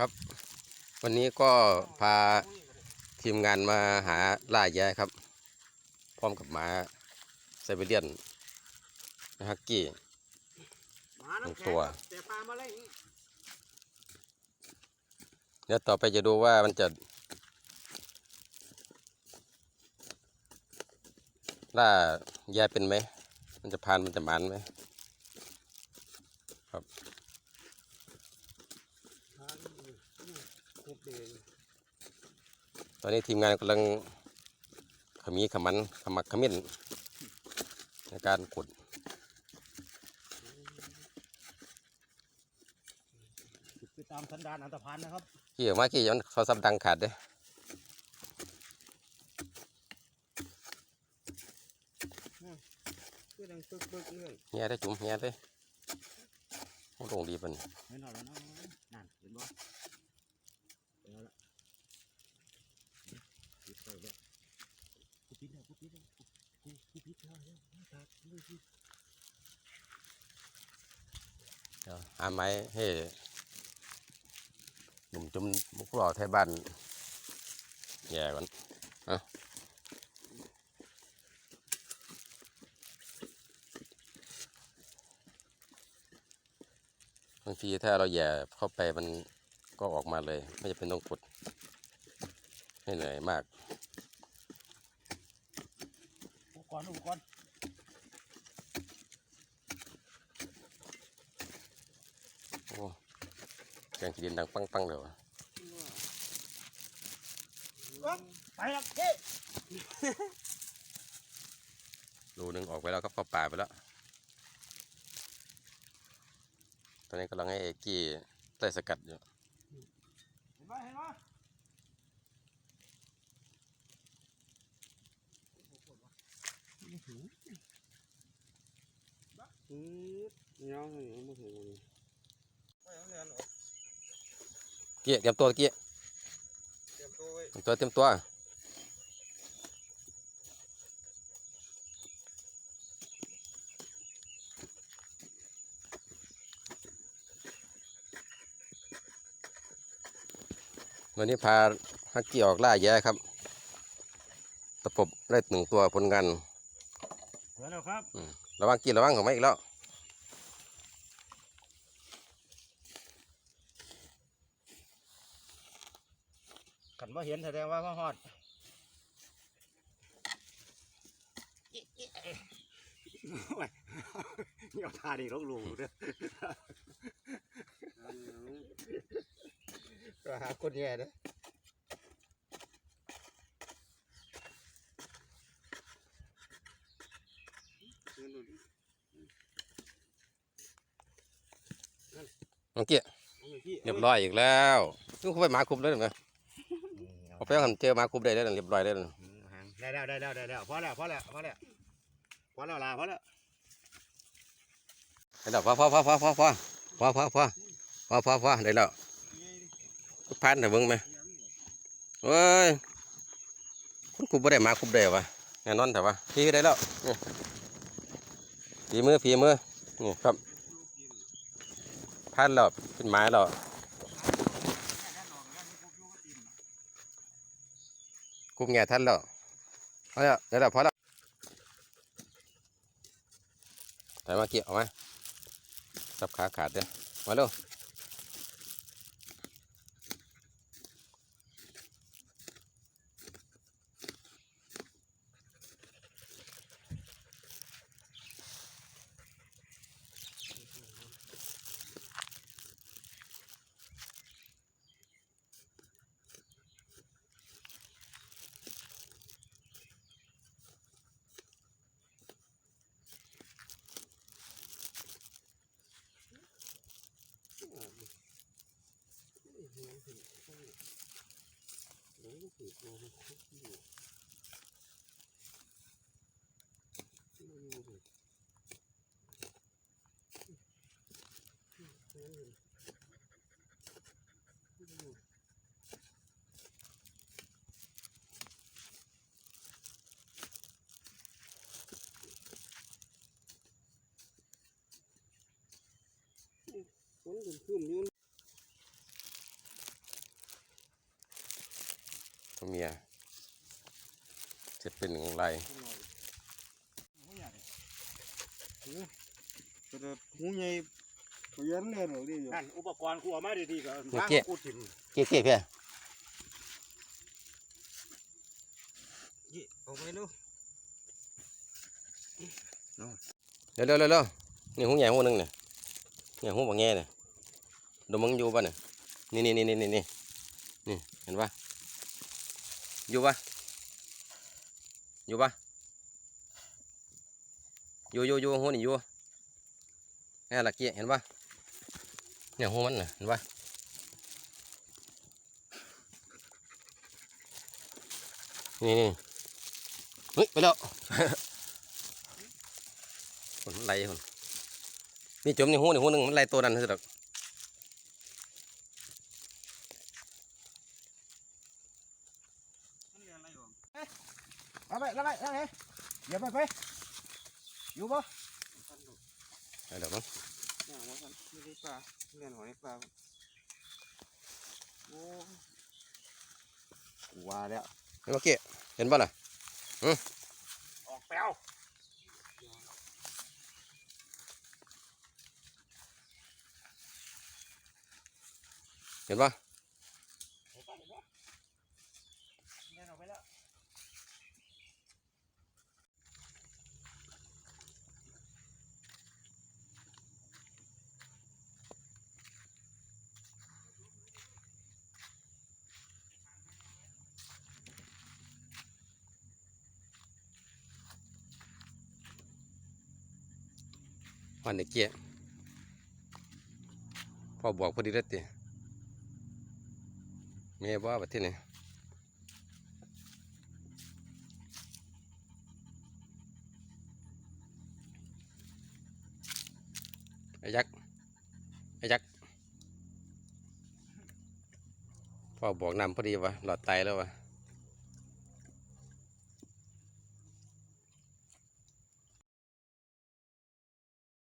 ครับ วันนี้ก็พาทีมงานมาหาล่าแย้ครับ พร้อมกับหมาไซเบีเรียนฮักกี้หน้ำแข็งตัวแลามาเดี๋ยวต่อไปจะดูว่ามันจะล่าแย้เป็นไหม มันจะพานมันจะหมันไหม ทานนี่นี่ครบเดน ตอนนี้ทีมงานกำลังขมีขมันขมักขมิ้นในการขุดคือตามสันดานอันตพานนะครับกี่ออกมากี่ย้อนโทรศัพท์ดังขาดเด้คือดังตึกตึกๆเลยเฮียได้จุ่มเฮียได้โอ้ลงดีปันเห็นหรอแล้วเนาะนั่นเห็นบ่เอาละปิดไปแล้วกูปิดแล้วกูปิดแล้วกูกูปิดแล้วแล้วตัด เดี๋ยวหาไม้ให้หนุ่มจุ่มมุกหล่อไทยบ้านแย่ก่อนอาบางทีถ้าเราแย่เข้าไปมันก็ออกมาเลย ไม่จะเป็นต้องกดให้เหนื่อยมากอุปกรณ์อุปกรณ์ โอ้ แกงขี้ดินดังปังๆเลยวะไปแล้วเฮ้รูหนึ่งออกไปแล้วก็เข้าป่าไปแล้ว ตอนนี้กำลังให้เอกกี้ไล่สกัดอยู่เห็นไหมเห็นไหมอืมเงาเลยไม่ถึงเลย ไปเอาเงินออก เกี้ยเตรียมตัวเกี้ยเตรียมตัวไว้เตรียมตัวเตรียมตัววันนี้พาฮักกี้ออกล่าแย่ครับ ตะปบได้หนึ่งตัวผลงานเดี๋ยวแล้วครับระวังกี้ระวังของไม่อีกแล้ว กันว่าเห็นแสดงว่าพ่อฮอดโอ้ยนี่เอาท่านี่ลงลูเด้อก็หาคนแย่เด้อน้องเกี้ยเรียบร้อยอีกแล้วซึ่งเขาไปหมาคุบเลยไหมเอา ไปกันเจอหมาคุบได้แล้วนั่นเรียบร้อยแล้วนั่นได้แล้วได้แล้วได้แล้วพอแล้วพอแล้วพอแล้วพอแล้วลาพอแล้วได้แล้วพอพอพอพอพอพอพอพอพอพอพอพอได้แล้วพันแต่เบิ่งไหมเฮ้ยคุณคุบไม่ได้หมาคุบได้วะแน่นอนแต่ว่าพี่ได้แล้วนี่ฝีมือฝีมือนี่ครับพันแล้วเป็นไม้แล้ว คุบแง่ทันแล้วพอแล้วเดี๋ยวพอแล้วแต่มาเกี่ยวไหมาสับขาขาดเด้อมาเร็ว มันถือตัวมันคุกอยู่มันอยู่เลยนั่นเลยมันอยู่มันเป็นพื้นยืน เสร็จเป็นหนึ่งลายแต่หูใหญ่ยันเลยหรอดิอยู่นั่นอุปกรณ์กูเอามาดีๆก็เกูถิ่มเกี้ยเกี้ยเพี่ยยี่เอาไปลูกเร็วเร็วเร็วเร็วนี่หูใหญ่หูหนึงเนี่ยเนี่ยหูบางแง่เนี่ยดูมึงอยู่ป่ะเนี่ยนี่นี่นี่นี่นี่นี่นี่เห็นปะอยู่ปะ อยู่ปะอยู่อยู่อยู่หูนี่อยู่แค่ละเกี้ยเห็นปะเนี่ยหูมันน่ะเห็นปะนี่นี่เฮ้ยไปแล้วคนมันไล่คนนี่จมนี่หูนี่หูหนึงมันไล่ตัวนั้นสิดอกเอาไปแล้วไปแล้วไงเดี๋ยวไปไปอยู่ปะไอ้ดอก มันเนี่ยว่ากันไม่ได้ปลาเล่นหัวในปลาโอ้ว่าแล้วเห็นปะเกี้ยเห็นปะล่ะ ออกแป๊ว เห็นปะ เล่นออกไปแล้ว วันนี้เกี้ยพ่อบอกพอดีแล้วติเมียบ่ประเทศนี้ไอ้ยักษ์ไอ้ยักษ์พ่อบอกนำพอดีวะหลอดไตแล้ววะ